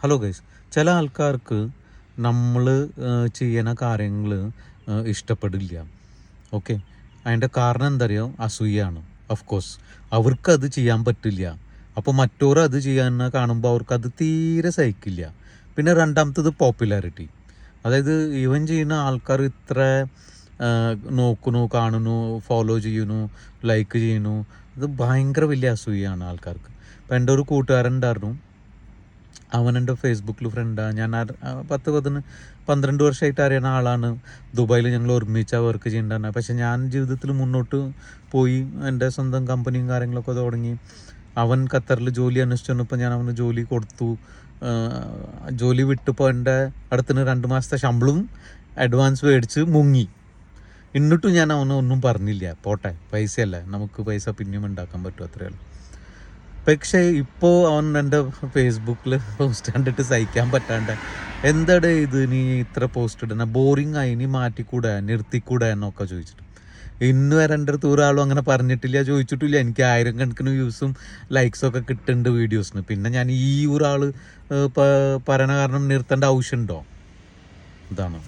Hello guys ചില ആൾക്കാർക്ക് നമ്മൾ ചെയ്യുന്ന കാര്യങ്ങൾ ഇഷ്ടപ്പെടില്ല. ഓക്കെ അതിന്റെ കാരണം എന്താ അറിയോ അസൂയാണ് ഓഫ് കോഴ്സ് അവർക്കത് ചെയ്യാൻ പറ്റില്ല. അപ്പോൾ മറ്റോർ അത് ചെയ്യാൻ കാണുമ്പോൾ അവർക്കത് തീരെ സഹിക്കില്ല. പിന്നെ രണ്ടാമത്തത് പോപ്പുലാരിറ്റി അതായത് ഇവൻ ചെയ്യുന്ന ആൾക്കാർ ഇത്ര നോക്കുന്നു കാണുന്നു ഫോളോ ചെയ്യുന്നു ലൈക്ക് ചെയ്യുന്നു. അത് ഭയങ്കര വലിയ അസൂയാണ് ആൾക്കാർക്ക്. ഇപ്പം എന്റെ ഒരു കൂട്ടുകാരൻ ഉണ്ടായിരുന്നു. അവൻ എന്റെ ഫേസ്ബുക്കിൽ ഫ്രണ്ടാണ് ഞാൻ പത്ത് പതിന് പന്ത്രണ്ട് വർഷമായിട്ട് അറിയുന്ന ആളാണ്. ദുബായിൽ ഞങ്ങൾ ഒരുമിച്ചാണ് വർക്ക് ചെയ്യേണ്ടതാണ് പക്ഷെ ഞാൻ ജീവിതത്തിൽ മുന്നോട്ട് പോയി എന്റെ സ്വന്തം കമ്പനിയും കാര്യങ്ങളൊക്കെ തുടങ്ങി. അവൻ ഖത്തറിൽ ജോലി അന്വേഷിച്ചു വന്നപ്പോൾ ഞാൻ അവന് ജോലി കൊടുത്തു. ജോലി വിട്ടപ്പോൾ എന്റെ അടുത്തിന് രണ്ട് മാസത്തെ ശമ്പളവും അഡ്വാൻസ് മേടിച്ച് മുങ്ങി. എന്നിട്ടും ഞാൻ അവനൊന്നും പറഞ്ഞില്ല. പോട്ടെ പൈസയല്ല. നമുക്ക് പൈസ പിന്നെയും ഉണ്ടാക്കാൻ പറ്റും അത്രയേ ഉള്ളൂ. പക്ഷേ ഇപ്പോൾ അവൻ എന്റെ ഫേസ്ബുക്കിൽ പോസ്റ്റ് കണ്ടിട്ട് സഹിക്കാൻ പറ്റാണ്ട് എന്താണ് ഇത് നീ ഇത്ര പോസ്റ്റ് ഇടുന്ന? ബോറിംഗ് ആയി നീ മാറ്റിക്കൂടെ? നിർത്തിക്കൂടെ? എന്നൊക്കെ ചോദിച്ചിട്ട്. ഇന്ന് വരെ എന്റെ അടുത്ത് ഒരാളും അങ്ങനെ പറഞ്ഞിട്ടില്ല ചോദിച്ചിട്ടില്ല. എനിക്ക് ആയിരം കണക്കിന് വ്യൂസും ലൈക്സും ഒക്കെ കിട്ടുന്നുണ്ട് വീഡിയോസിന് പിന്നെ ഞാൻ ഈ ഒരാൾ പറയണ കാരണം നിർത്തേണ്ട ആവശ്യമുണ്ടോ? ഇതാണ്.